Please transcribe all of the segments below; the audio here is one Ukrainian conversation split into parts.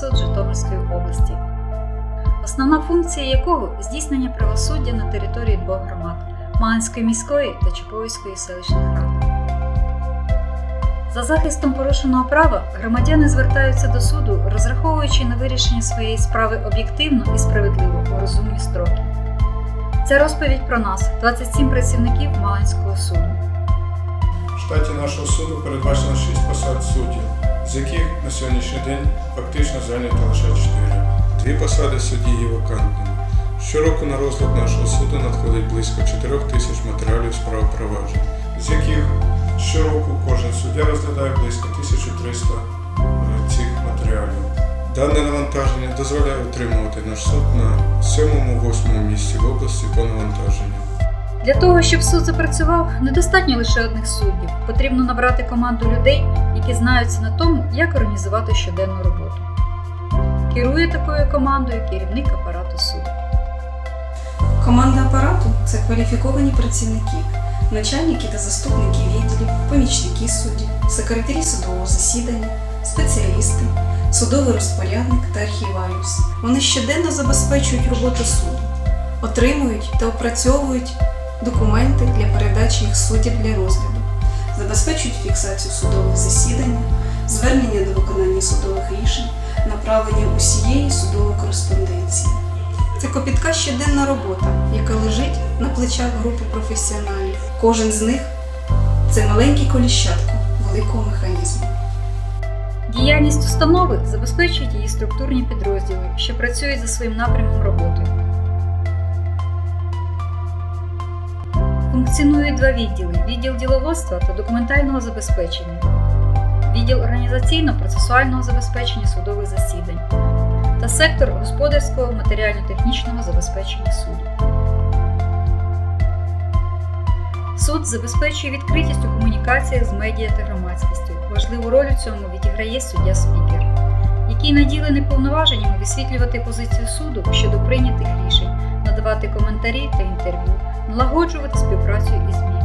Суд Житомирської області, основна функція якого здійснення правосуддя на території двох громад Малинської міської та Чуповської селищних рад. За захистом порушеного права громадяни звертаються до суду, розраховуючи на вирішення своєї справи об'єктивно і справедливо у розумні строки. Це розповідь про нас 27 працівників Малинського суду. В штаті нашого суду передбачено 6 посад суддів, з яких на сьогоднішній день фактично зайнято лише 4. Дві посади судді є вакантними. Щороку на розгляд нашого суду надходить близько 4 тисяч матеріалів справ проваджень, з яких щороку кожен суддя розглядає близько 1300 е, цих матеріалів. Дане навантаження дозволяє утримувати наш суд на 7-8 місці в області по навантаженню. Для того, щоб суд запрацював, недостатньо лише одних суддів. Потрібно набрати команду людей, які знаються на тому, як організувати щоденну роботу. Керує такою командою керівник апарату суду. Команда апарату це кваліфіковані працівники, начальники та заступники відділів, помічники суддів, секретарі судового засідання, спеціалісти, судовий розпорядник та архіваріус. Вони щоденно забезпечують роботу суду, отримують та опрацьовують документи для передачі їх суддів для розгляду, забезпечують фіксацію судових засідань, звернення до виконання судових рішень, направлення усієї судової кореспонденції. Це копітка щоденна робота, яка лежить на плечах групи професіоналів. Кожен з них це маленький коліщатко великого механізму. Діяльність установи забезпечують її структурні підрозділи, що працюють за своїм напрямом роботи. Функціонують два відділи: відділ діловодства та документального забезпечення, відділ організаційно-процесуального забезпечення судових засідань та сектор господарського матеріально-технічного забезпечення суду. Суд забезпечує відкритість у комунікаціях з медіа та громадськістю. Важливу роль у цьому відіграє суддя-спікер, який наділений повноваженнями висвітлювати позицію суду щодо прийнятих рішень, надавати коментарі та інтерв'ю, налагоджувати співпрацю із ЗМІ.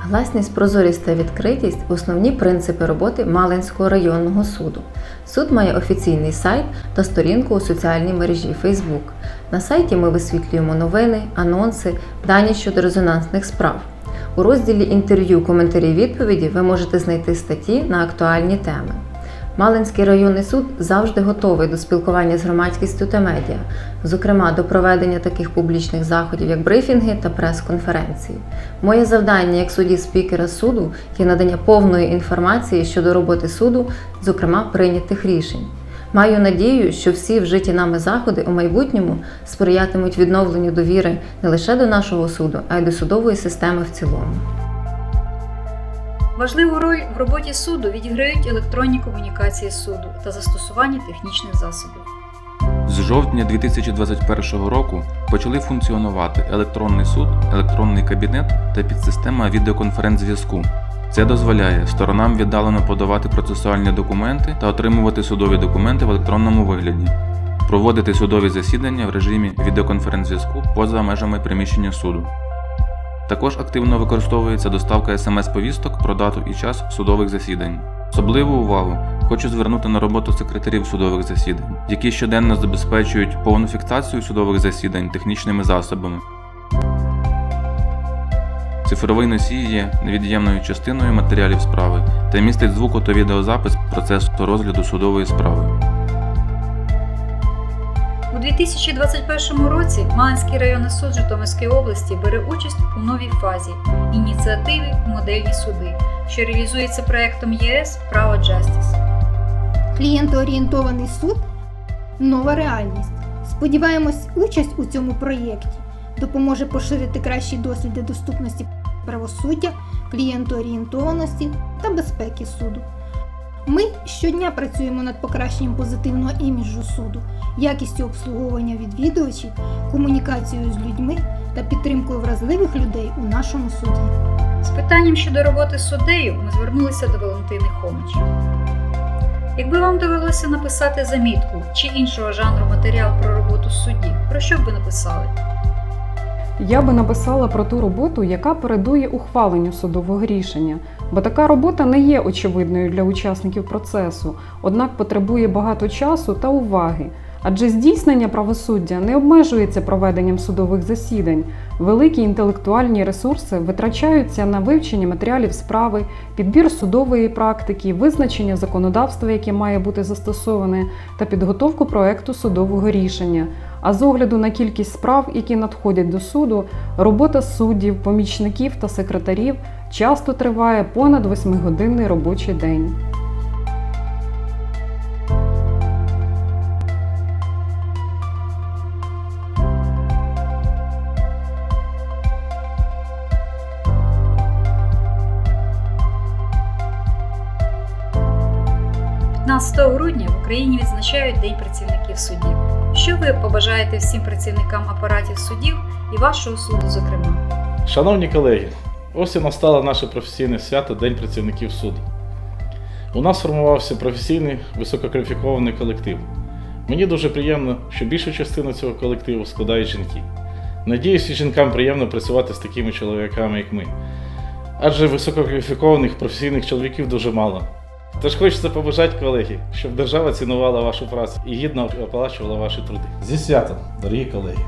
Гласність, прозорість та відкритість основні принципи роботи Малинського районного суду. Суд має офіційний сайт та сторінку у соціальній мережі Facebook. На сайті ми висвітлюємо новини, анонси, дані щодо резонансних справ. У розділі інтерв'ю, коментарі, відповіді ви можете знайти статті на актуальні теми. Малинський районний суд завжди готовий до спілкування з громадськістю та медіа, зокрема до проведення таких публічних заходів, як брифінги та прес-конференції. Моє завдання як судді спікера суду є надання повної інформації щодо роботи суду, зокрема прийнятих рішень. Маю надію, що всі вжиті нами заходи у майбутньому сприятимуть відновленню довіри не лише до нашого суду, а й до судової системи в цілому. Важливу роль в роботі суду відіграють електронні комунікації суду та застосування технічних засобів. З жовтня 2021 року почали функціонувати електронний суд, електронний кабінет та підсистема відеоконференц-зв'язку. Це дозволяє сторонам віддалено подавати процесуальні документи та отримувати судові документи в електронному вигляді, проводити судові засідання в режимі відеоконференц-зв'язку поза межами приміщення суду. Також активно використовується доставка смс-повісток про дату і час судових засідань. Особливу увагу хочу звернути на роботу секретарів судових засідань, які щоденно забезпечують повну фіксацію судових засідань технічними засобами. Цифровий носій є невід'ємною частиною матеріалів справи та містить звуко та відеозапис процесу розгляду судової справи. У 2021 році Малинський районний суд Житомирської області бере участь у новій фазі ініціативи Модельні суди, що реалізується проєктом ЄС Право Джастіс. Клієнтоорієнтований суд нова реальність. Сподіваємось, участь у цьому проєкті допоможе поширити кращі досліди доступності правосуддя, клієнтоорієнтованості та безпеки суду. Ми щодня працюємо над покращенням позитивного іміджу суду, якістю обслуговування відвідувачів, комунікацією з людьми та підтримкою вразливих людей у нашому суді. З питанням щодо роботи з суддею ми звернулися до Валентини Хомич. Якби вам довелося написати замітку чи іншого жанру матеріал про роботу судді, про що б ви написали? Я би написала про ту роботу, яка передує ухваленню судового рішення. Бо така робота не є очевидною для учасників процесу, однак потребує багато часу та уваги. Адже здійснення правосуддя не обмежується проведенням судових засідань. Великі інтелектуальні ресурси витрачаються на вивчення матеріалів справи, підбір судової практики, визначення законодавства, яке має бути застосоване, та підготовку проекту судового рішення. А з огляду на кількість справ, які надходять до суду, робота суддів, помічників та секретарів часто триває понад 8-годинний робочий день. – 15 грудня в Україні відзначають День працівників судів. Що ви побажаєте всім працівникам апаратів судів і вашого суду, зокрема? Шановні колеги, ось і настало наше професійне свято День працівників суду. У нас сформувався професійний висококваліфікований колектив. Мені дуже приємно, що більшу частину цього колективу складають жінки. Надіюсь, і жінкам приємно працювати з такими чоловіками, як ми. Адже висококваліфікованих професійних чоловіків дуже мало. Тож хочеться побажати, колеги, щоб держава цінувала вашу працю і гідно оплачувала ваші труди. Зі святом, дорогі колеги!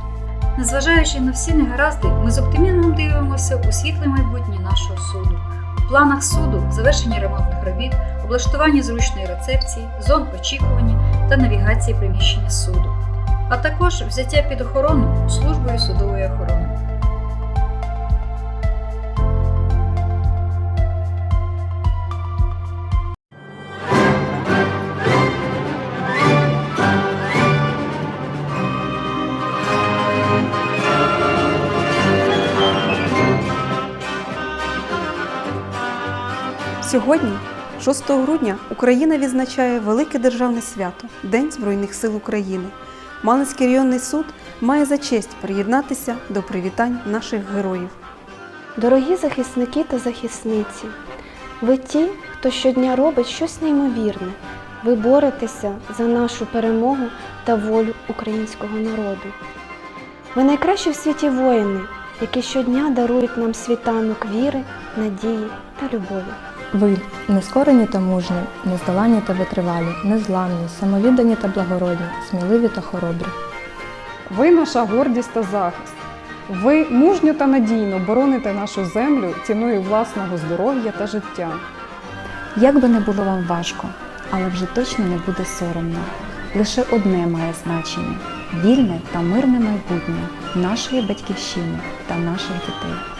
Незважаючи на всі негаразди, ми з оптимізмом дивимося у світле майбутнє нашого суду. У планах суду завершення ремонтних робіт, облаштування зручної рецепції, зон очікування та навігації приміщення суду, а також взяття під охорону службою судової охорони. Сьогодні, 6 грудня, Україна відзначає велике державне свято День Збройних сил України. Малинський районний суд має за честь приєднатися до привітань наших героїв. Дорогі захисники та захисниці, ви ті, хто щодня робить щось неймовірне. Ви боретеся за нашу перемогу та волю українського народу. Ви найкращі в світі воїни, які щодня дарують нам світанок віри, надії та любові. Ви нескорені та мужні, нездоланні та витривалі, незламні, самовіддані та благородні, сміливі та хоробрі. Ви наша гордість та захист. Ви мужньо та надійно бороните нашу землю ціною власного здоров'я та життя. Як би не було вам важко, але вже точно не буде соромно. Лише одне має значення вільне та мирне майбутнє нашої батьківщини та наших дітей.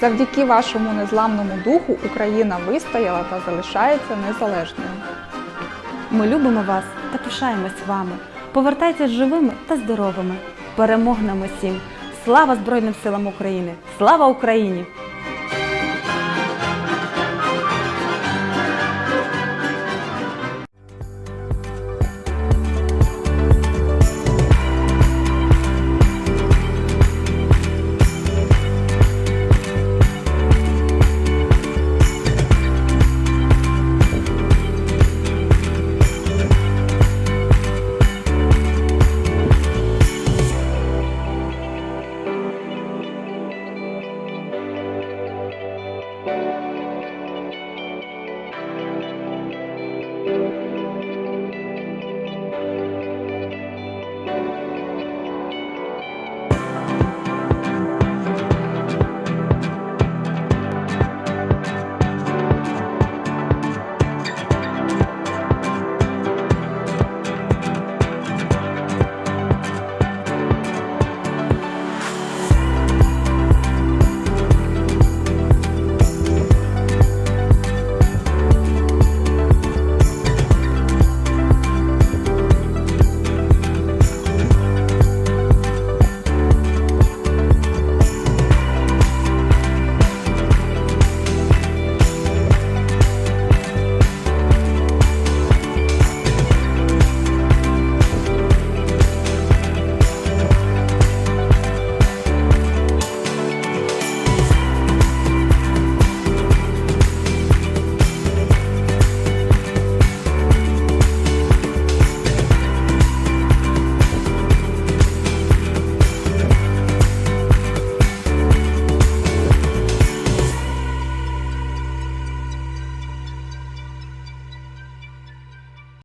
Завдяки вашому незламному духу Україна вистояла та залишається незалежною. Ми любимо вас та пишаємось вами. Повертайтесь живими та здоровими. Перемог нам усім! Слава Збройним силам України! Слава Україні!